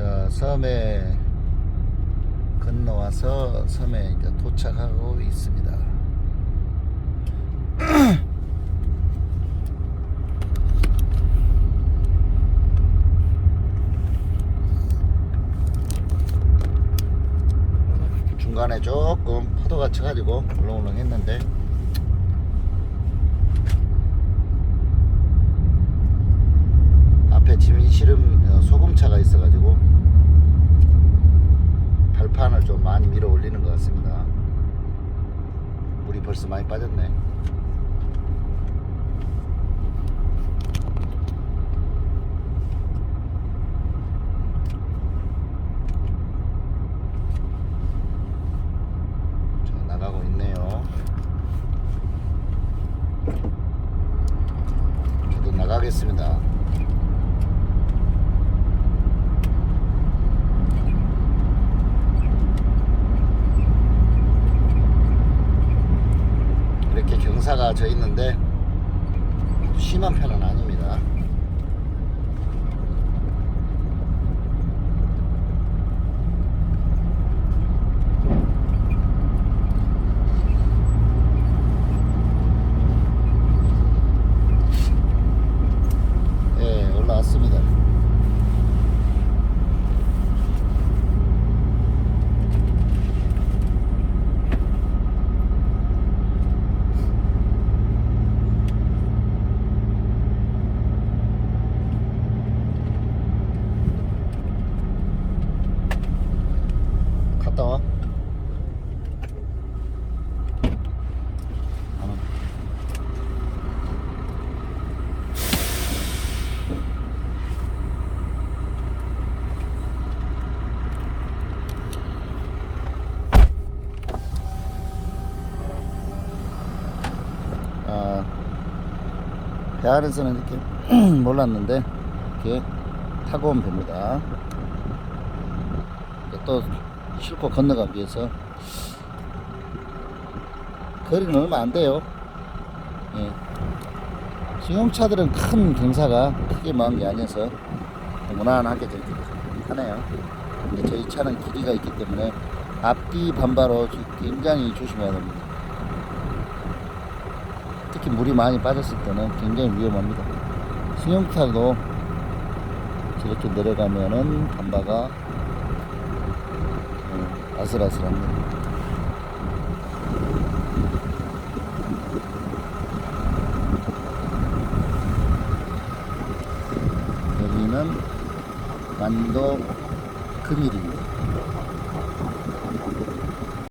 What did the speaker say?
자, 섬에 건너와서 섬에 이제 도착하고 있습니다. 중간에 조금 파도가 쳐가지고 울렁울렁 했는데 앞에 짐이 실음 어, 소금차가 있어가지고 발판을 좀 많이 밀어 올리는 것 같습니다. 물이 벌써 많이 빠졌네. 자, 나가고 있네요. 저도 나가겠습니다. 경사가 져 있는데 심한 편은 아닙니다. 예, 올라왔습니다. 갔다 와. 안 와. 아, 배 안에서는 이렇게 몰랐는데 이렇게 타고 됩니다. 이제 또 싣고 건너가기 위해서 거리는 얼마 안 돼요. 예. 승용차들은 큰 경사가 크게 막은 게 아니어서 무난하게 저렇게 하네요. 근데 저희 차는 길이가 있기 때문에 앞뒤 반바로 굉장히 조심해야 됩니다. 특히 물이 많이 빠졌을 때는 굉장히 위험합니다. 승용차도 저렇게 내려가면은 반바가 어, 아슬아슬합니다. 여기는 만도 금일입니다.